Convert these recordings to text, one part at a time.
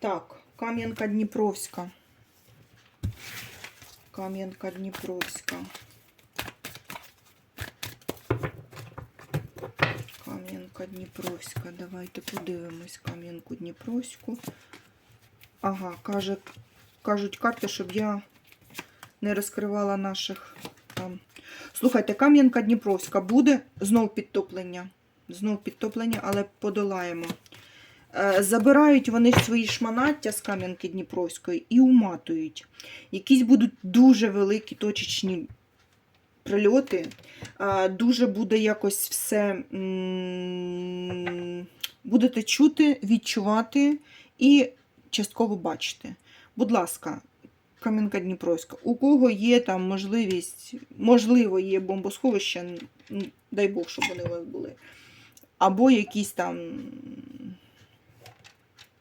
Так, Кам'янка Дніпровська. Кам'янка Дніпровська. Кам'янка Дніпровська. Давайте подивимось Кам'янку Дніпровську. Ага, каже, кажуть карти, щоб я не розкривала наших там. Слухайте, Кам'янка Дніпровська буде знов підтоплення. Знов підтоплення, але подолаємо. Е, Забирають вони свої шманаття з Кам'янки Дніпровської і уматують. Якісь будуть дуже великі точечні прильоти. Е, Дуже буде якось все. Будете чути, відчувати і частково бачити. Будь ласка, Кам'янка Дніпровська, у кого є там можливість, можливо, є бомбосховища, дай Бог, щоб вони у вас були. Або якісь там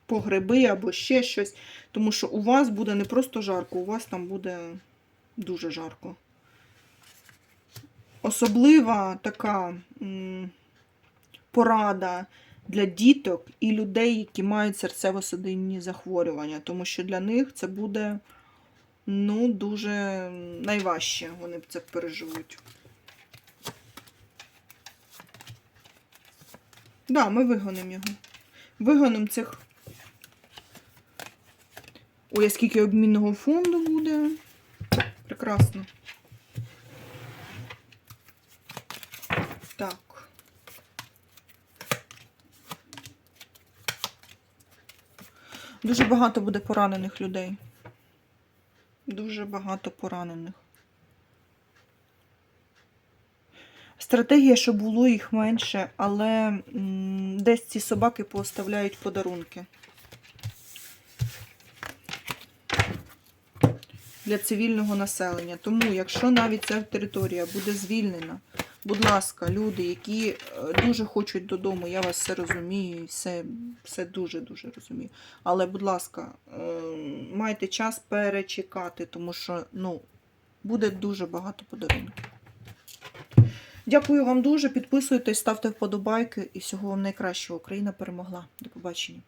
погреби, або ще щось. Тому що у вас буде не просто жарко, у вас там буде дуже жарко. Особлива така м, порада для діток і людей, які мають серцево-судинні захворювання, тому що для них це буде ну, дуже найважче, вони це переживуть. Так, да, ми вигонимо його. Вигонимо цих. Ой, а скільки обмінного фонду буде. Прекрасно. Так. Дуже багато буде поранених людей. Дуже багато поранених. Стратегія, щоб було їх менше, але десь ці собаки поставляють подарунки. Для цивільного населення. Тому, якщо навіть ця територія буде звільнена, будь ласка, люди, які е, дуже хочуть додому, я вас все розумію, все, все дуже-дуже розумію. Але, будь ласка, е, майте час перечекати, тому що ну, буде дуже багато подарунків. Дякую вам дуже. Підписуйтесь, ставте вподобайки і всього вам найкращого. Україна перемогла. До побачення.